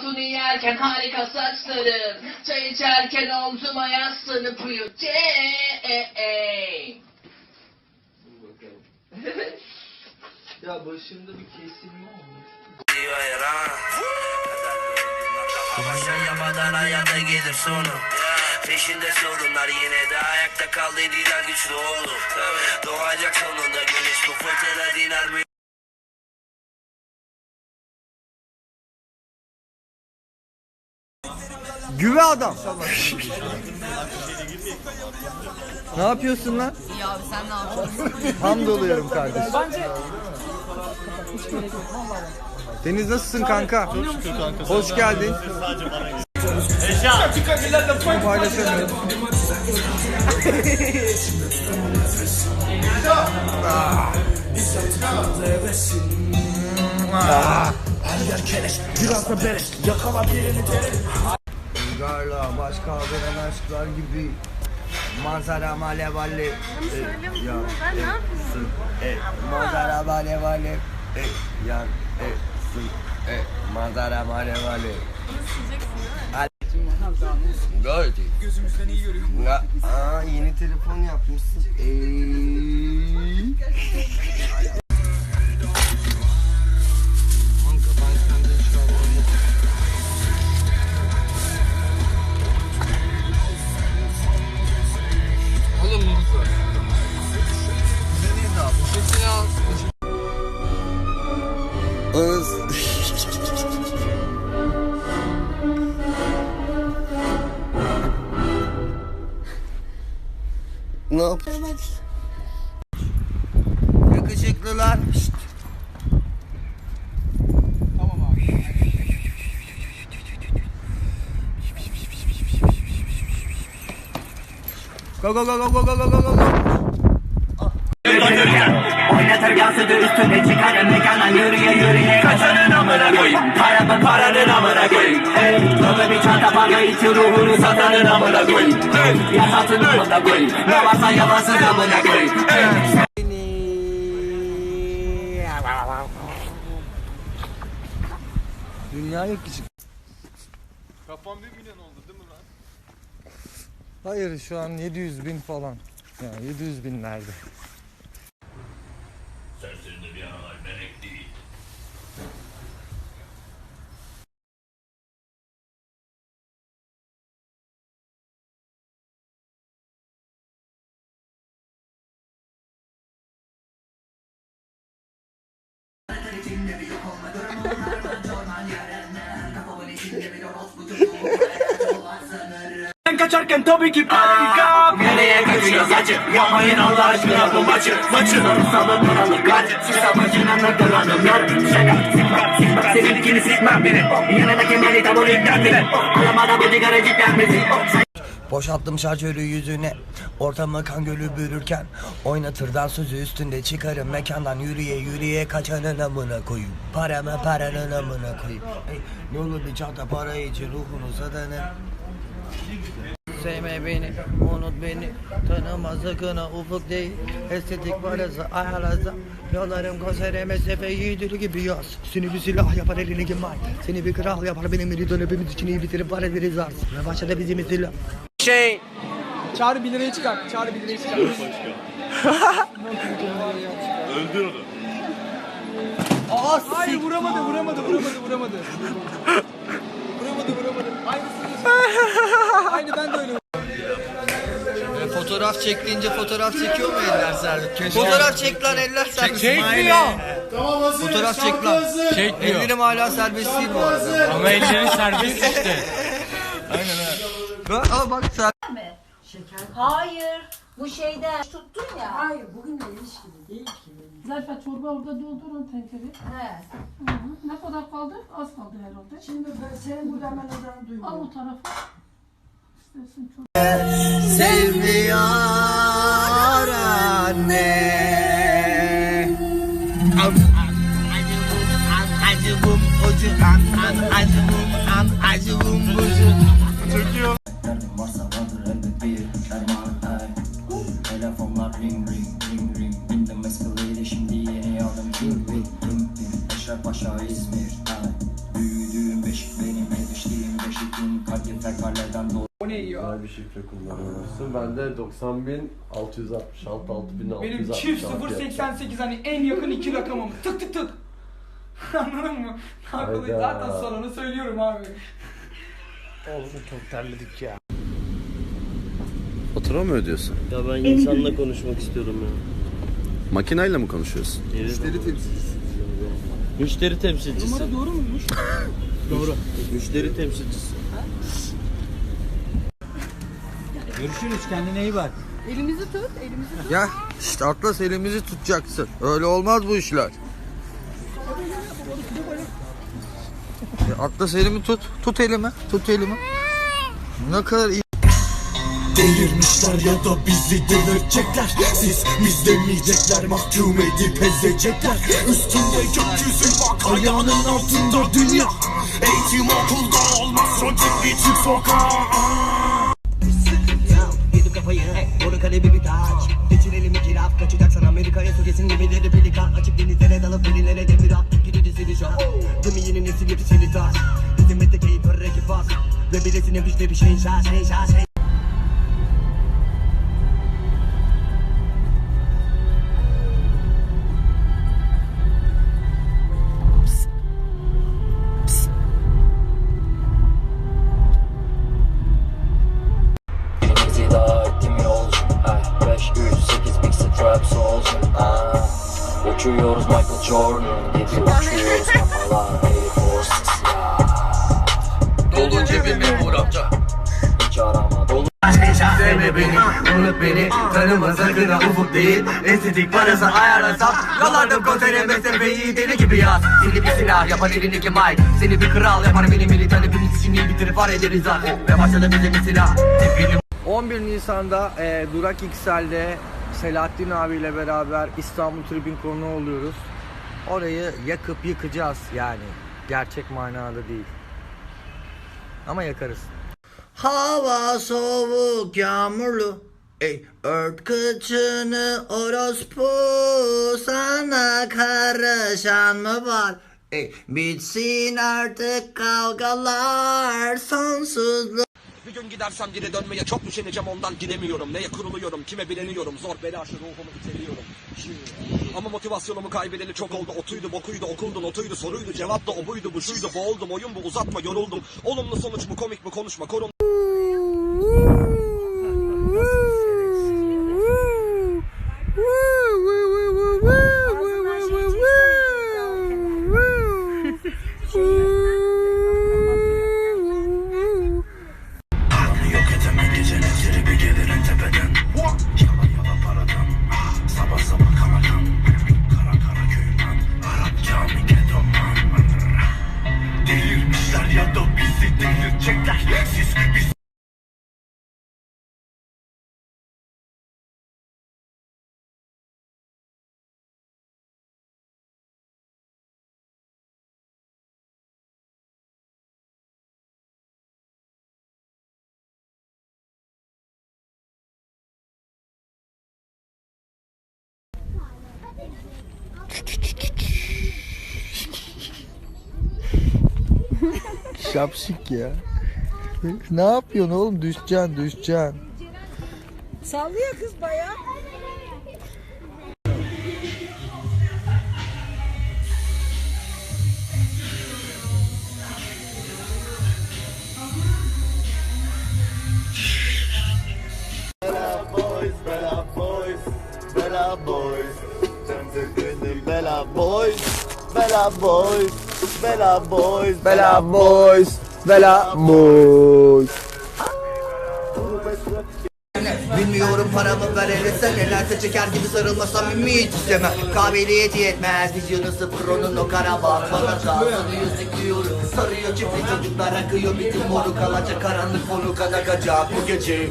Tantuni yerken harika saçlarım. Çay içerken omzuma yaslanıp uyu. Ce e e. Ya başında bir kesilme olmuş. Başa yapmadan hayata gelir sonu Peşinde sorunlar yine de ayakta kal dediler güçlü olur Doğacak sonunda güneş bu fırtına diner mi? Güve adam. ne yapıyorsun lan? İyi abi sen ne yapıyorsun? Hamdoluyorum kardeşim. Bence... Deniz nasılısın kanka? Çok şükür kanka. Hoş geldin. Eşya. Paylaşamıyorum. Her yer keleş, biraz da beleş Yakala birini derim rüzgarla baş kaldıran aşklar gibi Manzara male vale Bunu söyle bunu ben ne yapayım? E, manzara male vale e, Yan e, sın e, Manzara male vale Bunu sileceksin değil mi? Gözümüzden iyi görüyorum. Ya, aa, yeni telefon yapmışsın. Eee. ne yapıyorsun? Yakışıklılar. Şşt. Go go go go go go go go go go. Oynatır yansıdı üstüne çıkarım mekana yürüye yürüye. Kaçanın amına koyayım. Paramı paranın amına koyayım. Hey. Dolu bir çanta para için ruhunu satanın amına koyayım. Hey. Yasasın amına koyayım. Ne varsa yalasın amına koyayım. Hey. Dünya yakışık. Kafam bir milyon oldu değil mi lan? Hayır şu an 700 bin falan. Yani 700 binlerde. Serseri de bir aralar melek değil. içinde bir yok olma durumu Orman yarınlar Kafamın içinde bir robot bu kaçarken tabii ki panika Nereye kaçıyoruz acı Yapmayın Allah aşkına bu maçı Maçı. Salın paralı kaç Siz amacına nakıl hanımlar Şaka sikmem sikmem. Sevildikini sikmem beni Yanındaki manita bunu yüklendiler Alamada bu sigara ciddenmesi Boşalttım şarjörü yüzüne. Ortamı kan gölü bürürken Oynatırdan sözü üstünde çıkarım. Mekandan yürüye yürüye kaçanın amına koyayım. Paramı paranın amına koyayım. Ey, Yolu bir çanta para için ruhunu satanın Sevme beni, unut beni Tanıma sakın ha, ufuk değil Estetik parası ayarlaza Yollarım konsere mesefe yiğidili gibi yaz Seni bir silah yapar elini gimbal Seni bir kral yapar benim beni dönüpümüz için iyi bitirip para veririz arz Ve başladı bizim silah Şey Çağrı 1 lirayı çıkar. Çağrı 1 lirayı çıkar. Öldür onu. Hayır vuramadı vuramadı vuramadı vuramadı. Aynı ben de öyle Fotoğraf çektiğince fotoğraf çekiyor mu eller serbest? Fotoğraf çek lan eller serbest. Çekmiyor. Fotoğraf çek lan. Çekmiyor. Ellerim hala serbest değil bu arada. Ama ellerin serbest işte. Bak, Aa bak serbest. Hayır. Bu şeyden tuttun ya. Hayır bugünle ilişkili değil ki. Zaten çorba orada doldurun tenkeri. He. Hı hı. Ne kadar kaldı? Az kaldı herhalde. Şimdi ben senin burada hemen Al duymuyorum. o tarafa. İstersin çok. Sevmiyor anne. Acımım ucu an an acımım an acımım ucu. Varsa şifre kullanıyorsun. Ben de 90.666 6666 Benim çift 088 hani en yakın iki rakamım. Tık tık tık. Anladın mı? Haklı. Hayda. Zaten sonunu söylüyorum abi. Oğlum çok terledik ya. Fatura mı ödüyorsun? Ya ben insanla konuşmak istiyorum ya. Makineyle mi konuşuyorsun? Müşteri temsilcisi. Müşteri temsilcisi. Numara doğru muymuş? Doğru. Müşteri temsilcisi. Görüşürüz kendine iyi bak. Elimizi tut, elimizi tut. Ya işte Atlas elimizi tutacaksın. Öyle olmaz bu işler. Ya Atlas elimi tut. Tut elimi. Tut elimi. Ne kadar iyi. Delirmişler ya da bizi delirtecekler Siz biz demeyecekler mahkum edip ezecekler Üstünde gökyüzü bak ayağının altında dünya Eğitim okulda olmaz roket bir çık sokağa daha ettim yolcu 5, 3, 8 big strap souls Uçuyoruz Michael Jordan. Gibi uçuyoruz. Kafalar cebime vur amca. Hiç arama dolu Sevme beni, unut beni. Tanıma sakın ha ufuk değil Estetik parası ayarlasam Yollardım konsere mesafeyi deli gibi yaz. Seni bir silah yapar elindeki mic. Seni bir kral yapar benim militan Hepimiz işini bitirip var ederiz ha. Ve başladı bize bir silah. Hep 11 Nisan'da e, Durak XL'de Selahattin abiyle beraber İstanbul Tribün konu oluyoruz. Orayı yakıp yıkacağız yani. Gerçek manada değil. Ama yakarız. Hava soğuk yağmurlu. Ey ört kıçını orospu. Sana karışan mı var? Ey bitsin artık kavgalar Sonsuzluk. Bir gün gidersem geri dönmeye çok üşeneceğim ondan gidemiyorum. Neye kuruluyorum kime bileniyorum? Zor belaşı ruhumu iteliyorum Ama motivasyonumu kaybedeli çok oldu. Otuydu bokuydu okuldu notuydu soruydu Cevap da o buydu bu şuydu bu oldum Oyun bu uzatma yoruldum. Olumlu sonuç mu komik mi konuşma korun Şapşik ya. ne yapıyorsun oğlum? Düşeceksin, düşeceksin. Sallıyor kız bayağı. Bela boys, bela boys. Bilmiyorum paramı verirse nelerse çeker gibi sarılmasam ümit istemem. Kahveli hediye etmez vizyonu sıfır onun o kara bakmalar Kalsını yüzüklüyorum sarıyor çiftli çocuklar akıyor Bütün moruk alacak karanlık moruk akacak bu gece